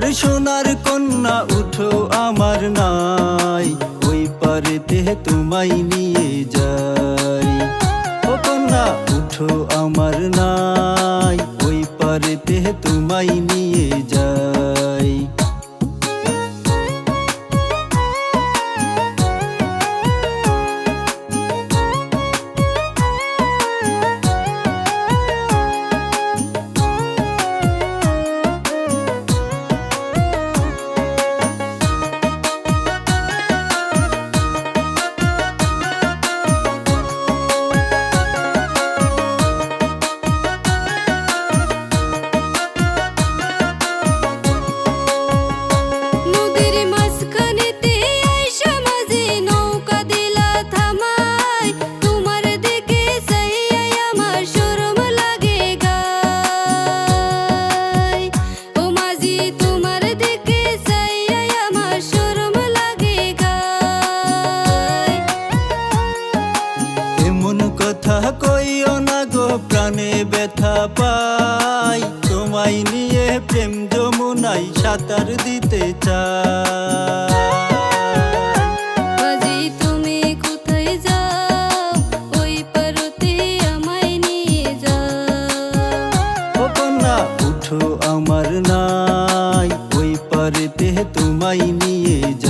আমার সোনার কন্যা উঠো আমার নাই। ওই পারেতে তোমায় নিয়ে যাই। ও কন্যা, উঠো আমার নাই। ওই পারেতে তোমায় নিয়ে যাই। ব্যথা পাই। তোমায় নিয়ে প্রেম যমুনাই সাঁতার দিতে চাই। আমার নাই। ওই পারেতে তোমায় নিয়ে যা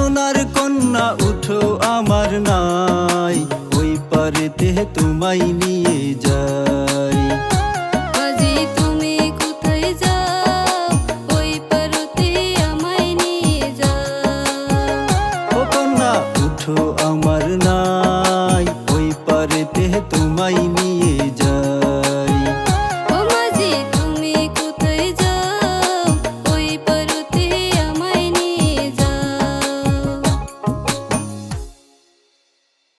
সোনার কন্যা উঠো আমার নাই। ওই পারেতে তোমায় নিয়ে যাই। আমার